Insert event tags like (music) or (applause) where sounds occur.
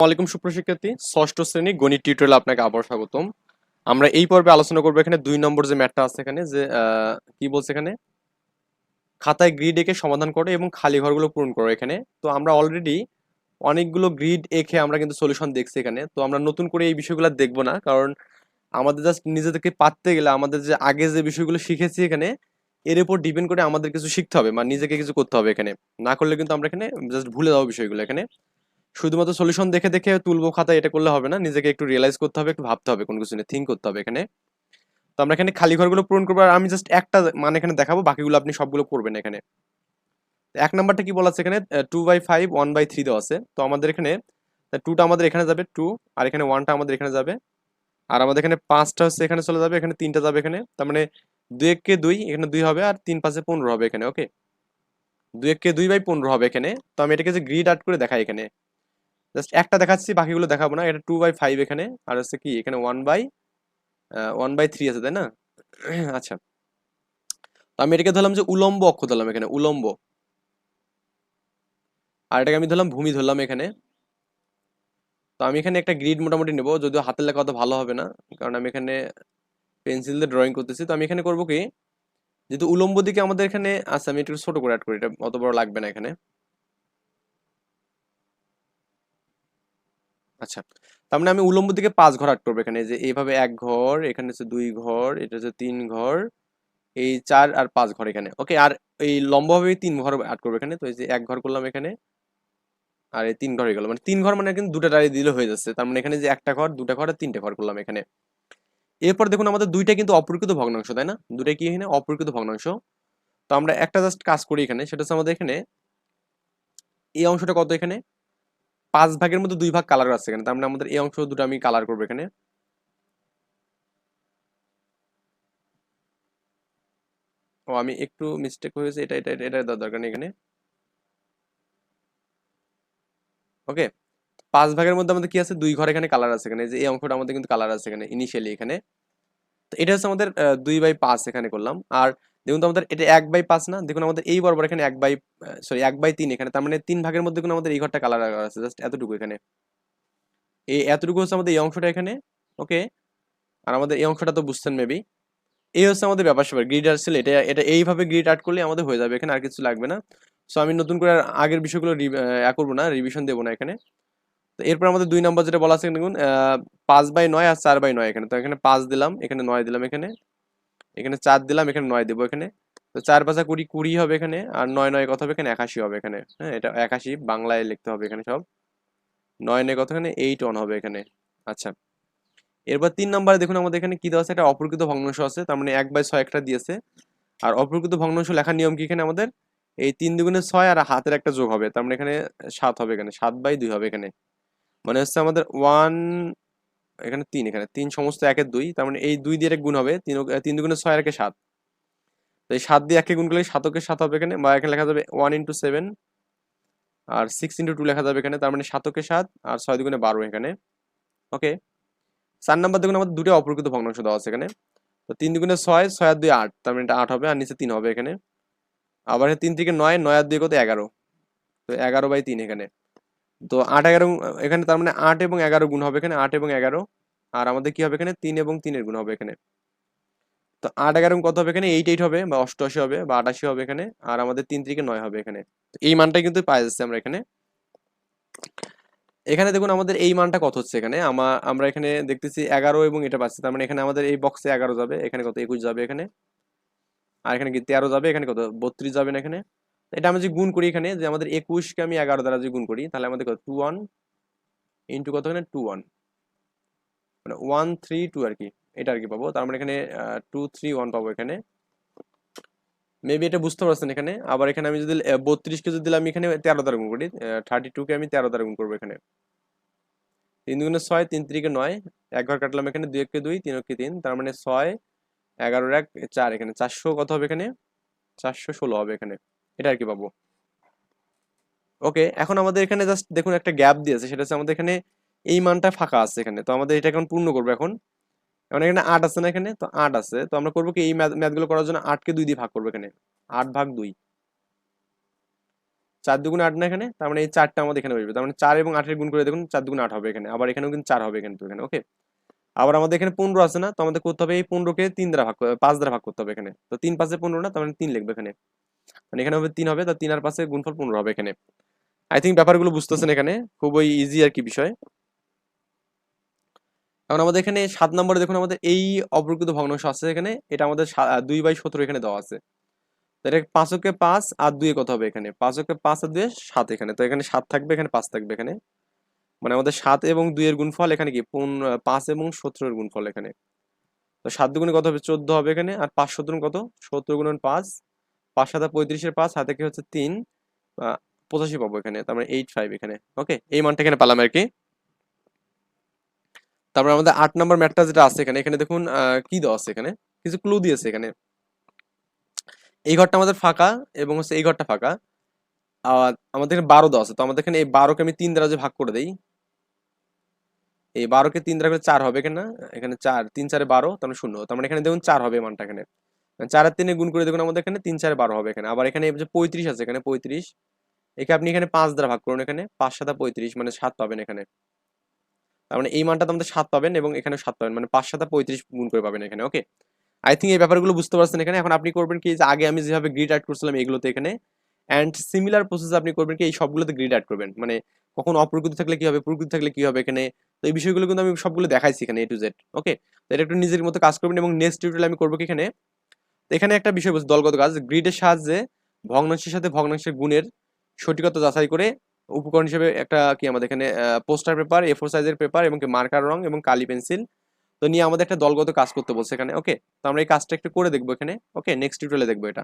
ওয়ালাইকুম সুপ্রশিক্ষার্থী ষষ্ঠ শ্রেণি গণিত টিউটোরিয়াল আপনাকে আবার স্বাগতম। আমরা এই পর্বে আলোচনা করব এখানে দুই নম্বর যে ম্যাটটা আছে এখানে, যে কি বলছে এখানে? খাতায় গ্রিড এঁকে সমাধান করো এবং খালি ঘরগুলো পূরণ করো এখানে। তো আমরা অলরেডি অনেকগুলো গ্রিড এঁকে আমরা কিন্তু সলিউশন দেখছি এখানে। তো আমরা নতুন করে এই বিষয়গুলো দেখব না, কারণ আমাদের জাস্ট নিজেদেরকে পারতে গেলে, আমাদের যে আগে যে বিষয়গুলো শিখেছি এখানে, এর উপর ডিপেন্ড করে আমাদের কিছু শিখতে হবে মানে নিজেকে কিছু করতে হবে এখানে। না করলে কিন্তু আমরা এখানে জাস্ট ভুলে যাব বিষয়গুলো এখানে। শুধুমাত্র সলিউশন দেখে দেখে তুলবো খাতা এটা করলে হবে না। নিজেকে একটু রিয়েলাইজ করতে হবে, একটু ভাবতে হবে কোন কিছু নিয়ে থিঙ্ক করতে হবে এখানে। তো আমরা এখানে খালি ঘরগুলো পূরণ করব আর আমি জাস্ট একটা মানে এখানে দেখাবো, বাকিগুলো আপনি সবগুলো করবেন এখানে। এক নাম্বারটা কি বলা এখানে? Two by five one by three দেওয়া আছে। তো আমাদের এখানে টুটা আমাদের এখানে যাবে টু আর এখানে ওয়ানটা আমাদের এখানে যাবে। আর আমাদের এখানে পাঁচটা হচ্ছে এখানে চলে যাবে, এখানে তিনটা যাবে এখানে। তার মানে দুই এককে দুই, এখানে দুই হবে আর তিন পাঁচে পনেরো হবে এখানে ওকে দুই এককে দুই বাই পনেরো হবে এখানে। তো আমি এটাকে যে গ্রিড আর্ট করে দেখাই এখানে। জাস্ট একটা দেখাচ্ছি, বাকিগুলো দেখাবো না। এটা টু বাই ফাইভ এখানে। আর হচ্ছে কি, এখানে one by one by three আছে, তাই না? (clears throat) আচ্ছা। তো আমি এটাকে ধরলাম যে উলম্ব অক্ষ ধরলাম এখানে, উলম্ব। আর এটাকে আমি ধরলাম ভূমি ধরলাম এখানে। তো আমি এখানে একটা গ্রিড মোটামুটি নেব, যদিও হাতের লেখা অত ভালো হবে না, কারণ আমি এখানে পেন্সিল দিয়ে ড্রয়িং করতেছি। তো আমি এখানে করব কি, যেহেতু উলম্ব দিকে আমাদের এখানে আচ্ছা আমি একটু ছোট করে অ্যাড করি, এটা অত বড় লাগবে না এখানে। আচ্ছা তার মানে আমি উলম্ব দিকে পাঁচ ঘর আট করব এখানে যে এইভাবে এক ঘর, এখানে হচ্ছে দুই ঘর, এটা হচ্ছে তিন ঘর, এই চার আর পাঁচ ঘর এখানে, ওকে, আর এই লম্বভাবে তিন ঘর আট করব এখানে, তো এই যে এক ঘর করলাম এখানে, আর এই তিন ঘর হয়ে গেল মানে তিন ঘর মানে কিন্তু দুটা ডাড়ি দিলে হয়ে যাচ্ছে, তার মানে এখানে যে একটা ঘর, দুটা ঘর আর তিনটে ঘর করলাম এখানে। এরপর দেখুন আমাদের দুইটা কিন্তু অপরিকৃত ভগ্নাংশ, তাই না? দুটাই কি এখানে? অপরিকৃত ভগ্নাংশ। তো আমরা একটা জাস্ট কাজ করি এখানে, সেটা হচ্ছে আমাদের এখানে, এই অংশটা কত এখানে? পাঁচ ভাগের মধ্যে দুই ভাগ কালার আছে এখানে, তার মানে আমাদের এই অংশ দুটো আমি কালার করব এখানে। ও, আমি একটু মিস্টেক হয়েছে এটা এটা এটা দেওয়ার দরকার নেই এখানে। ওকে পাঁচ ভাগের মধ্যে আমাদের কি আছে? দুই ঘর এখানে কালার আছে এখানে যে এই অংশটা আমাদের কিন্তু কালার আছে এখানে ইনিশিয়ালি এখানে। তো এটা হচ্ছে আমাদের দুই বাই পাঁচ এখানে করলাম। আর দেখুন তো আমাদের এটা এক বাই পাঁচ না? দেখুন আমাদের এই বরাবর এখানে এক বাই সরি এক বাই তিন এখানে। তার মানে তিন ভাগের মধ্যে কিন্তু আমাদের এই ঘরটা কালার আছে জাস্ট এতটুকু এখানে। এই এতটুকু হচ্ছে আমাদের এই অংশটা এখানে ওকে আর আমাদের এই অংশটা তো বুঝছেন মেবি এই হচ্ছে আমাদের ব্যাপার স্যাপার গ্রিড আর্ট ছিল এটা এটা এইভাবে গ্রিড আর্ট করলে আমাদের হয়ে যাবে, এখানে আর কিছু লাগবে না। সো আমি নতুন করে আগের বিষয়গুলো করব না রিভিশন দেবো না এখানে। তো এরপর আমাদের দুই নম্বর যেটা বলা আছে দেখুন পাঁচ বাই নয় আর চার বাই নয় এখানে। তো এখানে পাঁচ দিলাম, এখানে নয় দিলাম এখানে। এখানে চার দিলাম, এখানে নয় দেবো এখানে। তো চার পাঁচা কুড়ি কুড়ি হবে এখানে, আর নয় নয় কত হবে এখানে? একাশি হবে এখানে। হ্যাঁ এটা একাশি, বাংলায় লিখতে হবে এখানে সব। নয় নয় কত এখানে? এইট ওয়ান হবে এখানে। আচ্ছা। এরপর তিন নম্বরে দেখুন, আমাদের এখানে কি দেওয়া আছে? একটা অপ্রকৃত ভগ্নাংশ আছে, তার মানে এক বাই ছয় একটা দিয়েছে। আর অপ্রকৃত ভগ্নাংশ লেখার নিয়ম কি এখানে আমাদের? এই তিন দুগুণে ছয় আর হাতের একটা যোগ হবে, তার মানে এখানে সাত হবে এখানে, সাত বাই দুই হবে এখানে। মানে হচ্ছে আমাদের ওয়ান এখানে তিন এখানে তিন সমস্ত একের দুই, তার মানে এই দুই দিয়ে এক গুণ হবে, তিন তিন দুগুণে ছয় একে সাত। এই সাত দিয়ে একে গুণ করলে সাতকের সাত হবে এখানে, বা এখানে লেখা যাবে ওয়ান ইন্টু সেভেন আর সিক্স ইন্টু টু লেখা যাবে এখানে, তার মানে সাতকে সাত, আর ছয় দুগুণে বারো এখানে। ওকে? চার নাম্বার দেখুন, আমাদের দুটো অপ্রকৃত ভগ্নাংশ দেওয়া আছে এখানে। তো তিন দুগুণে ছয় ছয় আর দুই আট, তার মানে এটা আট হবে, আর নিচে তিন হবে এখানে। আবার তিন থেকে নয় নয় আর দুই কত? এগারো। তো এগারো বাই তিন এখানে। তো আট এগারো, এখানে তার মানে আট এবং এগারো গুণ হবে এখানে, আট এবং এগারো। আর আমাদের কি হবে এখানে? তিন এবং তিনের গুণ হবে এখানে। তো আট এগারো কত হবে এখানে? এইট এইট হবে বা অষ্টআশি হবে বা আটাশি হবে এখানে, আর আমাদের তিন থেকে নয় হবে এখানে। এই মানটাই কিন্তু পাই যাচ্ছে আমরা এখানে। এখানে দেখুন আমাদের এই মানটা কত হচ্ছে এখানে? আমরা এখানে দেখতেছি এগারো এবং এটা পাচ্ছি। তার মানে এখানে আমাদের এই বক্সে এগারো যাবে, এখানে কত? একুশ যাবে এখানে। আর এখানে কি তেরো যাবে? এখানে কত? বত্রিশ যাবে না এখানে। এটা আমি যদি গুণ করি এখানে, যে আমাদের একুশকে আমি এগারো দ্বারা যদি গুণ করি, তাহলে আমাদের টু ওয়ান ইন্টু কত এখানে? টু ওয়ান মানে ওয়ান থ্রি টু আর কি, এটা আর কি পাবো। তার মানে এখানে টু থ্রি ওয়ান পাবো এখানে। মেবি এটা বুঝতে পারছেন এখানে। আবার এখানে আমি যদি বত্রিশকে যদি আমি এখানে তেরো দ্বারা গুণ করি থার্টি টুকে আমি তেরো দ্বারা গুণ করব এখানে। তিন দুগুণে ছয়, তিন তিরিকে নয়, এক ঘর কাটলাম এখানে, দুই এককে দুই, তিন এককে তিন, তার মানে ছয়, এগারোর এক, চার এখানে। চারশো কত হবে এখানে? চারশো ষোলো হবে এখানে। এটা আর কি পাবো ওকে এখন আমাদের এখানে জাস্ট দেখুন একটা গ্যাপ দিয়েছে, সেটা হচ্ছে আমাদের এখানে এই মানটা ফাঁকা আছে এখানে। তো আমাদের এটা এখন পূর্ণ করব এখন। এখন এখানে আট আছে না এখানে? তো আট আছে। তো আমরা করব কি এই ম্যাথ ম্যাথগুলো করার জন্য আটকে দুই দিয়ে ভাগ করব এখানে। আট ভাগ দুই। চার দুগুণে আট না এখানে? তার মানে এই চারটা আমাদের এখানে বসবে তার মানে চার এবং আটের গুণ করে দেখুন চার দুগুণে আট হবে এখানে। আবার এখানেও কিন্তু চার হবে কিন্তু এখানে ওকে আবার আমাদের এখানে পনেরো আছে না? তো আমাদের করতে হবে এই পনেরোকে তিন দ্বারা ভাগ পাঁচ দ্বারা ভাগ করতে হবে এখানে। তো তিন পাঁচে পনেরো না? তার মানে তিন লিখবে এখানে। মানে এখানে হবে তিন হবে, তো তিন আর পাশে গুণফল পনেরো হবে এখানে। আই থিঙ্ক ব্যাপারগুলো বুঝতেছেন এখানে, খুবই ইজি আর কি বিষয়। এখন আমাদের এখানে সাত নম্বরে দেখুন, আমাদের এই অপ্রকৃত ভগ্নাংশ আছে এখানে, এটা আমাদের দুই বাই সতেরো এখানে দেওয়া আছে। এটা পাঁচকে পাঁচ আর দুয়ে কত হবে এখানে? পাঁচকে পাঁচ আর দুয়ে সাত এখানে। তো এখানে সাত থাকবে, এখানে পাঁচ থাকবে এখানে। মানে আমাদের সাত এবং দুইয়ের গুণফল এখানে কি? পাঁচ এবং সতেরোর গুণফল এখানে। তো সাত দুগুণে কত হবে? চোদ্দ হবে এখানে, আর পাঁচ সতেরো কত? সত্তর গুণন পাঁচ পাঁচ সাত পঁয়ত্রিশের পাঁচ, হাতে কি হচ্ছে তিন? পঁচাশি পাবো এখানে, তার মানে এইট ফাইভ এখানে। ওকে এই মানটা এখানে পালাম আর কি। তারপর আমাদের আট নম্বর ম্যাটটা যেটা আছে এখানে এখানে দেখুন কি দেওয়া আছে এখানে? কিছু ক্লু দিয়েছে এখানে। এই ঘরটা আমাদের ফাঁকা এবং হচ্ছে এই ঘরটা ফাঁকা। আর আমাদের এখানে বারো দেওয়া আছে, তো আমাদের এখানে এই বারোকে আমি তিন দ্বারা যে ভাগ করে দিই, এই বারোকে তিন দ্বারা করে চার হবে এখানে এখানে চার, তিন চারে বারো, তার মানে শূন্য, তার মানে এখানে দেখুন চার হবে মানটা এখানে। চার আর তিনে গুণ করে দেখুন, আমাদের এখানে তিন চার বারো হবে এখানে। আবার এখানে যে পঁয়ত্রিশ আছে, এখানে পঁয়ত্রিশ। একে আপনি এখানে পাঁচ দ্বারা ভাগ করুন এখানে, পাঁচ সাতা পঁয়ত্রিশ মানে সাত পাবেন এখানে। তার মানে এই মানটা আমাদের সাত পাবেন এবং এখানে সাত পাবেন মানে পাঁচ সাতা পঁয়ত্রিশ গুণ করে পাবেন এখানে ওকে আই থিঙ্ক এই ব্যাপারগুলো বুঝতে পারছেন এখানে। এখন আপনি করবেন কি আগে আমি যেভাবে গ্রিড অ্যাড করছিলাম এগুলোতে এখানে অ্যান্ড সিমিলার প্রসেস আপনি করবেন কি, এই সবগুলোতে গ্রিড অ্যাড করবেন। মানে কখন অপ্রকৃতি থাকলে কি হবে, প্রকৃতি থাকলে কি হবে এখানে। তো এই বিষয়গুলো কিন্তু আমি সবগুলো দেখাইছি এখানে এ টু জেড ওকে তো এটা একটু নিজের মতো কাজ করবেন এবং নেক্সট টিউটোরিয়াল আমি করব কি এখানে এখানে একটা বিষয় বলছে, দলগত কাজ, গ্রিডের সাহায্যে ভগ্নাংশের সাথে ভগ্নাংশের গুণের সঠিকতা যাচাই করে উপকরণ হিসেবে একটা কি আমাদের এখানে পোস্টার পেপার এ ফোর সাইজের পেপার এবং মার্কার রং এবং কালি পেন্সিল তো নিয়ে আমাদের একটা দলগত কাজ করতে বলছে এখানে ওকে তো আমরা এই কাজটা একটু করে দেখব এখানে ওকে নেক্সট টিউটোরিয়ালে দেখব এটা।